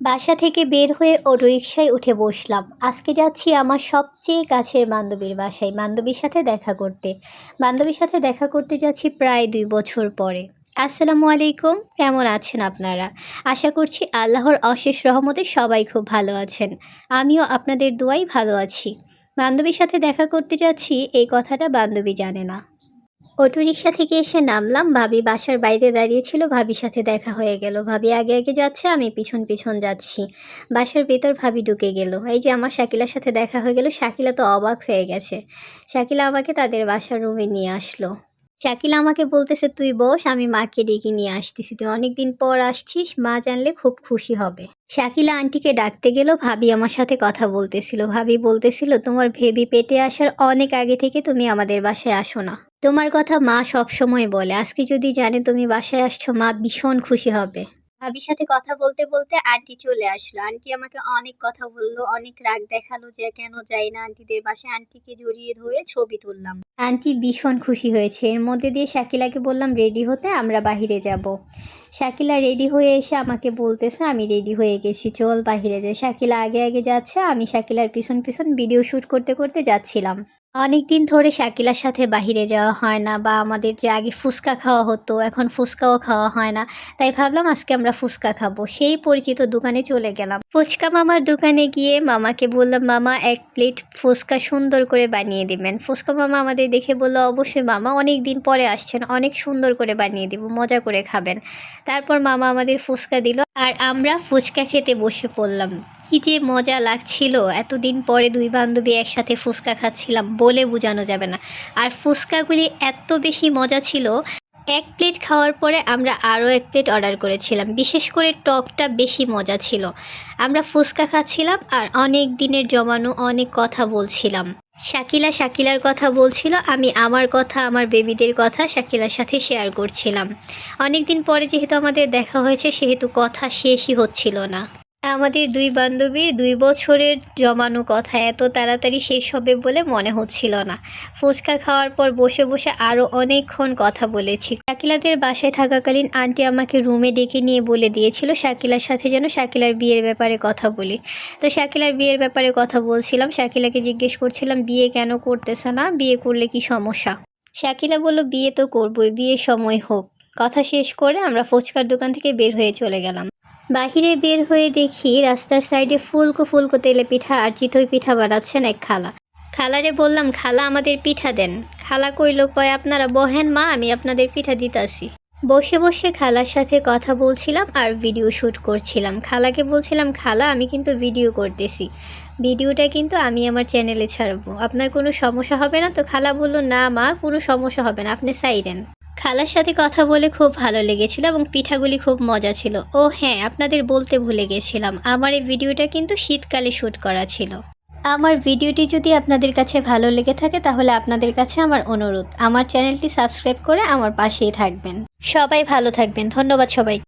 বাসা থেকে বের হয়ে অটোরিকশায় উঠে বসলাম। আজকে যাচ্ছি আমার সবচেয়ে কাছের বান্ধবীর বাসায়, বান্ধবীর সাথে দেখা করতে। বান্ধবীর সাথে দেখা করতে যাচ্ছি প্রায় দুই বছর পরে। আসসালামু আলাইকুম, কেমন আছেন আপনারা? আশা করছি আল্লাহর অশেষ রহমতে সবাই খুব ভালো আছেন। আমিও আপনাদের দোয়াই ভালো আছি। বান্ধবীর সাথে দেখা করতে যাচ্ছি, এই কথাটা বান্ধবী জানে না। অটোরিকশা থেকে এসে নামলাম। ভাবি বাসার বাইরে দাঁড়িয়ে ছিল। ভাবির সাথে দেখা হয়ে গেল। ভাবি আগে আগে যাচ্ছে, আমি পিছন পিছন যাচ্ছি। বাসার ভেতর ভাবি ঢুকে গেল। এই যে আমার শাকিলার সাথে দেখা হয়ে গেল। শাকিলা তো অবাক হয়ে গেছে। শাকিলা আমাকে তাদের বাসার রুমে নিয়ে আসলো। শাকিলা আমাকে বলতেছে, তুই বস, আমি মাকে ডেকে নিয়ে আসতেছি। তুই অনেকদিন পর আসছিস, মা জানলে খুব খুশি হবে। শাকিলা আন্টিকে ডাকতে গেল। ভাবি আমার সাথে কথা বলতেছিল। ভাবি বলতেছিল, তোমার ভেবি পেটে আসার অনেক আগে থেকে তুমি আমাদের বাসায় আসো না। তোমার কথা মা সব সময় বলে। আজকে যদি জানে তুমি বাসায় আসছো, মা ভীষণ খুশি হবে। ভাবির সাথে কথা বলতে বলতে আন্টি চলে আসলো। আন্টি আমাকে অনেক কথা বলল, অনেক রাগ দেখাল যে কেন যাই না আন্টিদের বাসায়। আন্টিকে জড়িয়ে ধরে ছবি তুললাম। আন্টি ভীষণ খুশি হয়েছে। এর মধ্যে দিয়ে শাকিলাকে বললাম, রেডি হতে আমরা বাহিরে যাব। শাকিলা রেডি হয়ে এসে আমাকে বলতেছে, আমি রেডি হয়ে গেছি, চল বাহিরে যাই। শাকিলা আগে আগে যাচ্ছে, আমি শাকিলার পিছন পিছন ভিডিও শ্যুট করতে করতে যাচ্ছিলাম। অনেক দিন ধরে শাকিলার সাথে বাহিরে যাওয়া হয় না বা আমাদের যে আগে ফুচকা খাওয়া হতো, এখন ফুচকাও খাওয়া হয় না। তাই ভাবলাম আজকে আমরা ফুচকা খাব। সেই পরিচিত দোকানে চলে গেলাম। ফুচকা মামার দোকানে গিয়ে মামাকে বললাম, মামা, এক প্লেট ফুচকা সুন্দর করে বানিয়ে দিবেন। ফুচকা মামা আমাদের দেখে বলল, অবশ্যই মামা অনেক দিন পরে আসছেন, অনেক সুন্দর করে বানিয়ে দিব, মজা করে খাবেন। তারপর মামা আমাদের ফুচকা দিল আর আমরা ফুচকা খেতে বসে পড়লাম। কি যে মজা লাগছিল, এতদিন পরে দুই বান্ধবী একসাথে ফুচকা খাচ্ছিলাম বলে বোঝানো যাবে না। আর ফুচকাগুলি এত বেশি মজা ছিল, এক প্লেট খাওয়ার পরে আমরা আরও এক প্লেট অর্ডার করেছিলাম, বিশেষ করে টকটা বেশি মজা ছিল। আমরা ফুচকা খাচ্ছিলাম আর অনেক দিনের জমানো অনেক কথা বলছিলাম। শাকিলা শাকিলার কথা বলছিল, আমি আমার কথা, আমার বেবিদের কথা শাকিলার সাথে শেয়ার করছিলাম। অনেক দিন পরে যেহেতু আমাদের দেখা হয়েছে, সেহেতু কথা শেষই হচ্ছিল না। আমাদের দুই বান্ধবীর দুই বছরের জমানো কথা এত তাড়াতাড়ি শেষ হবে বলে মনে হচ্ছিল না। ফুচকা খাওয়ার পর বসে বসে আরও অনেকক্ষণ কথা বলেছি। শাকিলাদের বাসায় থাকাকালীন আন্টি আমাকে রুমে ডেকে নিয়ে বলে দিয়েছিল শাকিলার সাথে যেন শাকিলার বিয়ের ব্যাপারে কথা বলি। তো শাকিলার বিয়ের ব্যাপারে কথা বলছিলাম, শাকিলাকে জিজ্ঞেস করছিলাম, বিয়ে কেন করতেছে না? বিয়ে করলে কি সমস্যা? শাকিলা বলল, বিয়ে তো করবই, বিয়ের সময় হোক। কথা শেষ করে আমরা ফুচকার দোকান থেকে বের হয়ে চলে গেলাম। বাহিরে বের হয়ে দেখি রাস্তার সাইডে ফুলকো ফুলকো তেলে পিঠা আর চিতই পিঠা বানাচ্ছেন এক খালা। খালারে বললাম, খালা, আমাদের পিঠা দেন। খালা কইল, কয়, আপনারা বহেন মা, আমি আপনাদের পিঠা দিতাছি। বসে বসে খালার সাথে কথা বলছিলাম আর ভিডিও শ্যুট করছিলাম। খালাকে বলছিলাম, খালা, আমি কিন্তু ভিডিও করতেছি। ভিডিওটা কিন্তু আমি আমার চ্যানেলে ছাড়বো। আপনার কোনো সমস্যা হবে না? তো খালা বলল, না মা, কোনো সমস্যা হবে না। আপনি সাইরেন। খালার সাথে কথা বলে খুব ভালো লেগেছিল এবং পিঠাগুলি খুব মজা ছিল। ও হ্যাঁ আপনাদের বলতে ভুলে গেছিলাম। আমার এই ভিডিওটা কিন্তু শীতকালে শ্যুট করা ছিল। আমার ভিডিওটি যদি আপনাদের কাছে ভালো লেগে থাকে তাহলে আপনাদের কাছে আমার অনুরোধ। আমার চ্যানেলটি সাবস্ক্রাইব করে আমার পাশেই থাকবেন। সবাই ভালো থাকবেন। ধন্যবাদ সবাই